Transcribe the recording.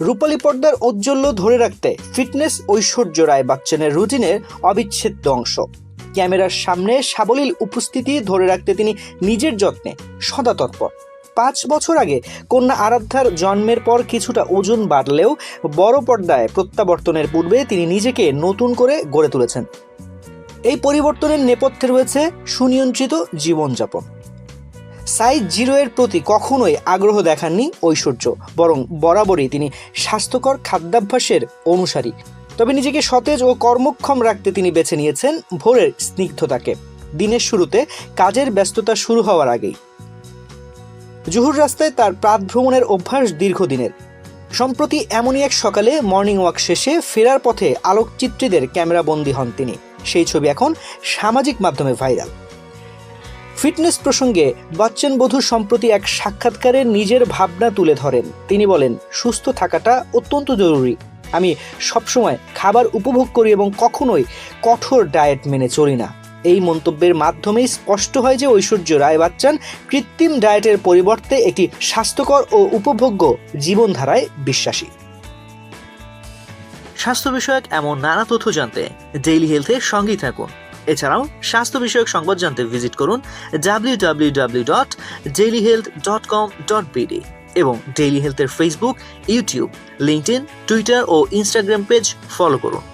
রূপালী পর্দার ঔজ্জ্বল্য ধরে রাখতে ফিটনেস ঐশ্বর্য রায় বাচ্চনের রুটিনের অবিচ্ছেদ্য অংশ। ক্যামেরার সামনে সাবলীল উপস্থিতি ধরে রাখতে তিনি নিজের যত্নে সদা তৎপর। পাঁচ বছর আগে কন্যা আরাধ্যার জন্মের পর কিছুটা ওজন বাড়লেও বড় পর্দায় প্রত্যাবর্তনের পূর্বে তিনি নিজেকে নতুন করে গড়ে তুলেছেন। এই পরিবর্তনের নেপথ্যে রয়েছে সুনিয়ন্ত্রিত জীবনযাপন। সাইজ জিরো এর প্রতি কখনোই আগ্রহ দেখাননি ঐশ্বর্য, বরং বরাবরই তিনি স্বাস্থ্যকর খাদ্যাভ্যাসের অনুসারী। তবে নিজেকে সতেজ ও কর্মক্ষম রাখতে তিনি বেছে নিয়েছেন ভোরের স্নিগ্ধতাকে। দিনের শুরুতে কাজের ব্যস্ততা শুরু হওয়ার আগেই। জুহুর রাস্তায় তার প্রাত ভ্রমণের অভ্যাস দীর্ঘদিনের। সম্প্রতি এমনই এক সকালে মর্নিং ওয়াক শেষে ফেরার পথে আলোকচিত্রীদের ক্যামেরাবন্দি হন তিনি। সেই ছবি এখন সামাজিক মাধ্যমে ভাইরাল। ফিটনেস প্রসঙ্গে বচ্চন বধূ সম্প্রতি এক সাক্ষাৎকারে নিজের ভাবনা তুলে ধরেন। তিনি বলেন, সুস্থ থাকাটা অত্যন্ত জরুরি। আমি সবসময় খাবার উপভোগ করি এবং কখনোই কঠোর ডায়েট মেনে চলি না। এই মন্তব্যের মাধ্যমেই স্পষ্ট হয় যে ঐশ্বর্য রায় বাচ্চান কৃত্রিম ডায়েটের পরিবর্তে একটি স্বাস্থ্যকর ও উপভোগ্য জীবনধারায় বিশ্বাসী। স্বাস্থ্য বিষয়ক এমন নানা তথ্য জানতে ডেইলি হেলথের সঙ্গেই থাকুন। এছাড়াও স্বাস্থ্য বিষয়ক সংবাদ জানতে ভিজিট করুন W W W dot health dot com dot BD এবং ডেইলি হেলথের ফেসবুক ইউটিউব লিঙ্কডইন টুইটার ও ইনস্টাগ্রাম পেজ ফলো করুন।